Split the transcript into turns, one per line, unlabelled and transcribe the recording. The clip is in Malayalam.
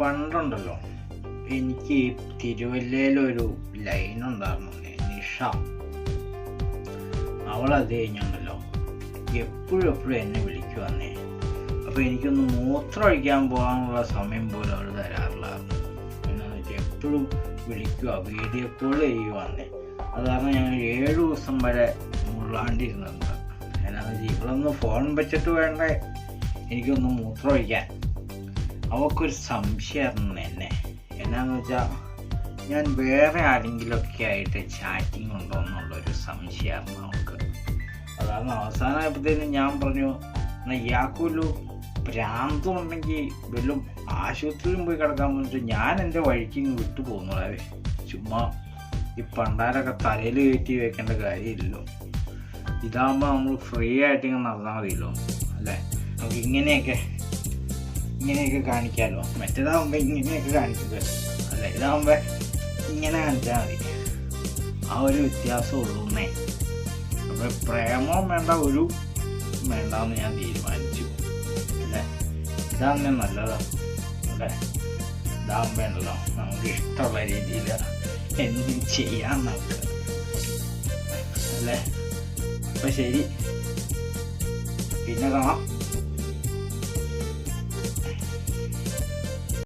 പണ്ടുണ്ടല്ലോ. എനിക്ക് തിരുവല്ലയിലൊരു ലൈൻ ഉണ്ടായിരുന്നു നിഷ. അവളത് കഴിഞ്ഞുണ്ടല്ലോ എപ്പോഴും എന്നെ വിളിക്കുവന്നേ അപ്പോൾ എനിക്കൊന്ന് മൂത്രം ഒഴിക്കാൻ പോകാനുള്ള സമയം പോലും അവൾ തരാറില്ലായിരുന്നു എന്നാന്ന് വെച്ചാൽ എപ്പോഴും വിളിക്കുക വീഡിയോ കോൾ ചെയ്യുവാന്നേ അത് കാരണം ഞങ്ങൾ ഏഴ് ദിവസം വരെ മുള്ളാണ്ടിരുന്നുണ്ട് എന്നാന്ന് വെച്ചാൽ ഇവളൊന്ന് ഫോൺ വെച്ചിട്ട് വേണ്ടേ? എനിക്കൊന്ന് മൂത്രം ഒഴിക്കാൻ. അവൾക്കൊരു സംശയമായിരുന്നു എന്നെ എന്നാന്ന് വെച്ചാൽ ഞാൻ വേറെ ആരെങ്കിലുമൊക്കെ ആയിട്ട് ചാറ്റിംഗ് ഉണ്ടോ എന്നുള്ളൊരു സംശയമായിരുന്നു അവൾക്ക്. അതാണ് അവസാനമായപ്പോഴത്തേനും ഞാൻ പറഞ്ഞു എന്നാ ഇയാൾക്കൊരു ഭ്രാന്തം ഉണ്ടെങ്കിൽ വല്ലതും ആശുപത്രിയിലും പോയി കിടക്കാൻ വേണ്ടിട്ട് ഞാൻ എന്റെ വഴിക്ക് ഇങ്ങ് വിട്ടു പോകുന്നതേ ചുമ്മാ ഈ പണ്ടാരൊക്കെ തലയിൽ കയറ്റി വെക്കേണ്ട കാര്യമില്ലല്ലോ. ഇതാകുമ്പോൾ നമ്മൾ ഫ്രീ ആയിട്ട് ഇങ്ങനെ നടന്നാൽ മതിയല്ലോ അല്ലേ? നമുക്ക് ഇങ്ങനെയൊക്കെ ഇങ്ങനെയൊക്കെ കാണിക്കാമല്ലോ മറ്റേതാകുമ്പോൾ ഇങ്ങനെയൊക്കെ കാണിക്കുന്നത് അല്ല? ഇതാകുമ്പോൾ ഇങ്ങനെ കാണിച്ചാൽ മതി. ആ ഒരു വ്യത്യാസം ഉള്ളൂന്നേ അപ്പോൾ പ്രേമവും വേണ്ട ഒരു വേണ്ടെന്ന് ഞാൻ തീരുമാനിച്ചു. അല്ലേ? ഇതാകുമ്പോൾ നല്ലതാ. അല്ലേ? ഇതാകുമ്പോൾ ഉണ്ടല്ലോ. നമുക്ക് ഇഷ്ടമുള്ള രീതിയിൽ എന്തും ചെയ്യാൻ നമുക്ക് അല്ലേ? അപ്പം ശരി. പിന്നെ കാണാം.